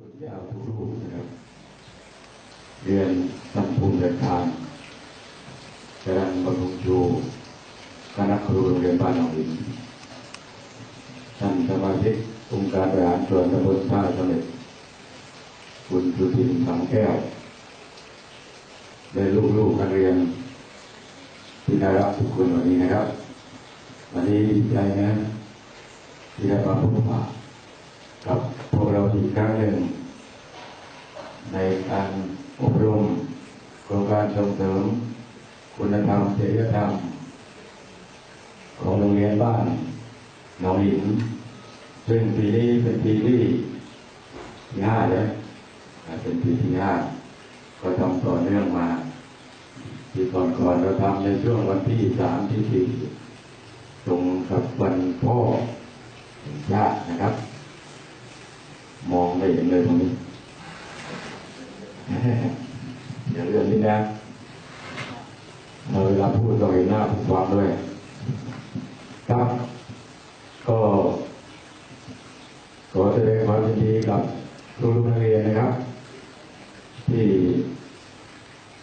ยาทุกรูปนะครับเรียนสัมภูมิเดินทางกำลังบำรุงชูคณะครูโรงเรียนบ้านหนองหินท่านสมาชิกองค์การบริหารส่วนตำบลท่าสม็ดคุณสุทินสังแก้วได้ลูกๆนักเรียนที่ได้รับทุกคนวันนี้นะครับ วันนี้ดีใจนะที่ได้มาพบปะ กับพวกเราอีกครั้งหนึ่ง ในการอบรมโครงการส่งเสริม คุณธรรมจริยธรรม ของโรงเรียนบ้านหนองหิน ซึ่งปีนี้เป็นปีที่ที่ห้าแล้วเป็นปีที่ห้าก็ทำต่อเนื่องมาปีก่อนๆเราทำในช่วงวันที่สามที่สี่ตรงกับวันพ่อแห่ชาตินะครับ มองไม่เห็นเลยตรงนี้อย่าเรื่องนี้นะเราเวลาพูดต้องเห็นหน้าผู้ฟังด้วย ครับ ก็ขอแสดงความยินดีกับครูลูกนักเรียนนะครับ ที่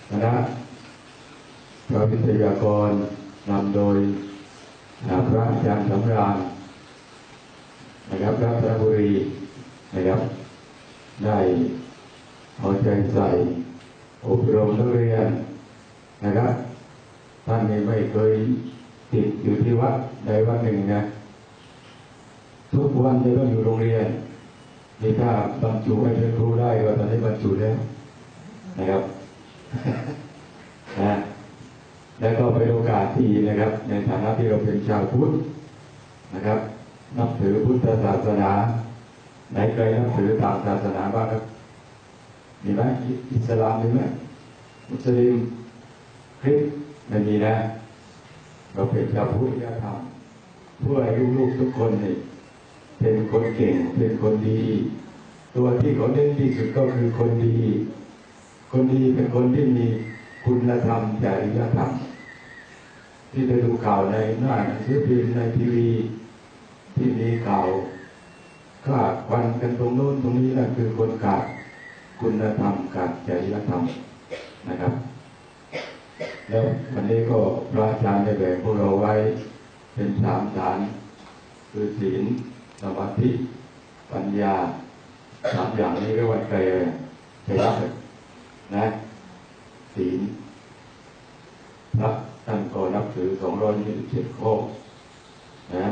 คณะพระวิทยากรนำโดยพระอาจารย์สำราญนะครับรัตนบุรี นะครับ ได้เอาใจใส่อบรมนักเรียนนะครับ ท่านนี้ไม่เคยติดอยู่ที่วัดใดวัดหนึ่งนะ ทุกวันจะต้องอยู่โรงเรียนนี่ถ้าบรรจุให้เป็นครูได้ก็ตอนนี้บรรจุแล้วนะครับนะแล้วก็เป็นโอกาสที่นะครับ ในฐานะที่เราเป็นชาวพุทธนะครับ นับถือพุทธศาสนา ไหนเคยนับถือต่างศาสนาบ้างครับ มีไหมอิสลามมีไหมมุสลิมคริสต์ไม่มีนะ เราเป็นชาวพุทธยธรรมเพื่อให้ลูกๆทุกคนนี่เป็นคนเก่งเป็นคนดี ตัวที่เขาเน้นที่สุดก็คือคนดี คนดีเป็นคนที่มีคุณธรรมจริยธรรม ที่ได้ดูข่าวในหน้าหนังสือพิมพ์ในทีวี ที่มีข่าว ฆ่าควันกันตรงโน้นตรงนี้นั่นคือคนขาดคุณธรรมขาดจริยธรรมนะครับ แล้ววันนี้ก็พระอาจารย์ได้แบ่งพวกเราไว้เป็นสามฐาน คือศีลสมาธิปัญญาสามอย่างนี้เรียกว่าใจใจรักนะศีลพระท่านก็นับถือสองร้อยยี่สิบเจ็ดข้อนะ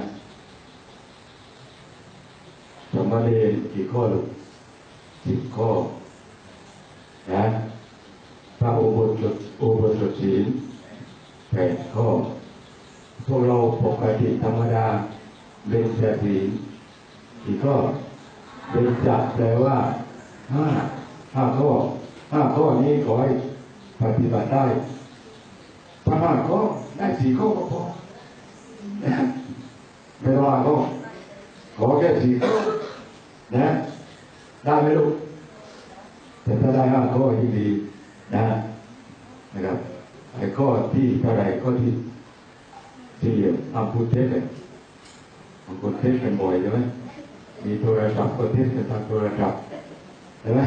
สมณีกี่ข้อลูกสิบข้อนะพระโอุโบสถอุโบสถศีลแปดข้อ พวกเราปกติธรรมดาเป็นแต่ศีลกี่ข้อเป็นจัแปลว่าห้าห้าข้อห้าข้อนี้ขอให้ปฏิบัติได้ถ้าห้าข้อได้สี่ข้อก็พอไม่ต้องห้าข้อขอแค่สี่ข้อ นะได้ไหมลูกแต่ถ้าได้ห้าข้อยิ่ดีนะนะครับไอ้ข้อที่เท่าไรข้อที่ที่อัมพูเทสเนี่ยอัมพูเทสกันบ่อยใช่ไหมมีโทรศัพท์ก็เทสกันทางโทรศัพท์ใช่ไหม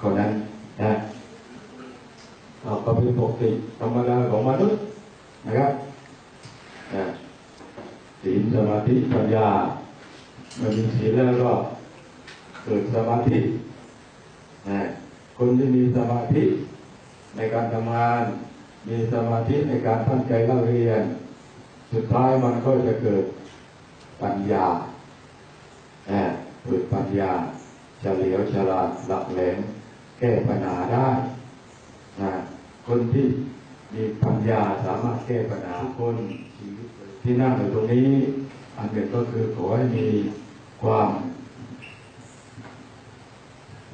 ข้อนั้นนะเราก็เป็นปกติธรรมดาของมนุษย์นะครับนะศีลสมาธิปัญญาเมื่อมีศีลแล้วก็ เกิดสมาธินะคนที่มีสมาธิในการทำงาน มีสมาธิในการตั้งใจเล่าเรียน สุดท้ายมันก็จะเกิดปัญญานะเกิดปัญญาเฉลียวฉลาดหลักแหลมแก้ปัญหาได้นะคนที่มีปัญญาสามารถแก้ปัญหาคนที่นั่งอยู่ตรงนี้ อันหนึ่งก็คือขอให้มีความ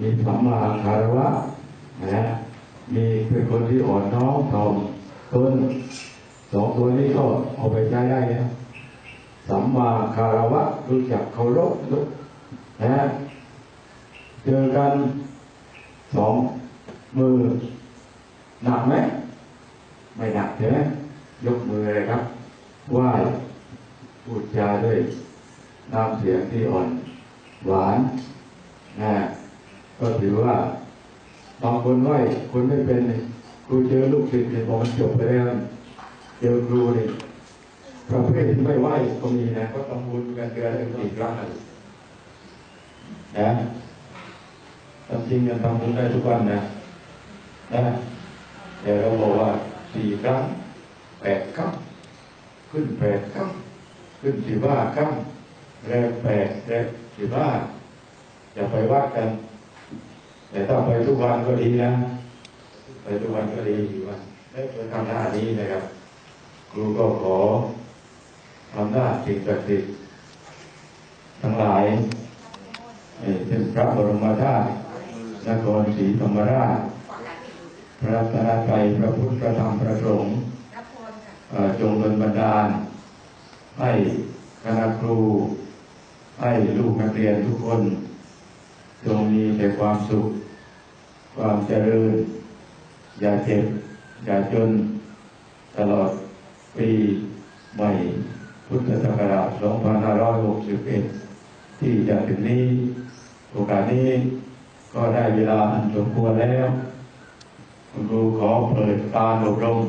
มีสัมมาคารวะนะมีเป็นคนที่อ่อนน้อมถ่อมตนสองตัวนี้ก็เอาไปใช้ได้แล้วสัมมาคารวะรู้จักเคารพนะเจอกันสองมือหนักไหมไม่หนักใช่ไหมยกมือเลยครับไหว้พูดจาด้วยน้ำเสียงที่อ่อน หวานนะ ก็ถือว่าบางคนไหวคนไม่เป็นนี่ครูเจอลูกศิษย์เนี่ยบอกมันจบไปแล้วเจอครูนี่ประเภทที่ไม่ไหวก็มีนะก็ทำบุญกันเดือนหนึ่งสี่ครั้งนะทำจริงกันทำบุญได้ทุกวันนะนะแต่เราบอกว่าสี่ครั้งแปดครั้งขึ้นแปดครั้งขึ้นสี่ว่าครั้งแรกแปดแรกสี่ว่าอย่าไปวัดกัน แต่ถ้าไปทุกวันก็ดีนะ ไปทุกวันก็ดีอยู่วันได้ไปทำหน้านี้นะครับ ครูก็ขอทำหน้าสิ่งศักดิ์สิทธิ์ทั้งหลายเอ่อเช่นพระบรมธาตุนครศรีธรรมราช พระรัตนตรพระพุทธพระธรรมพระสงฆ์จงดลบันดาล ให้คณะครู ให้ลูกนักเรียนทุกคน จงมีแต่ความสุข ความเจริญ อย่าเจ็บ อย่าจน ตลอดปีใหม่ พุทธศักราช 2561 ที่จะถึงนี้ โอกาสนี้ก็ได้เวลาอันสมควรแล้ว คุณครูขอเปิดการอบรม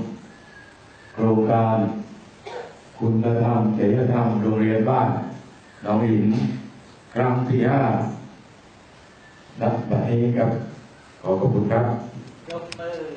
โครงการคุณธรรมจริยธรรมโรงเรียนบ้านหนองหินครั้งที่ห้านับบัดนี้ครับ ขอขอบคุณครับยกมือ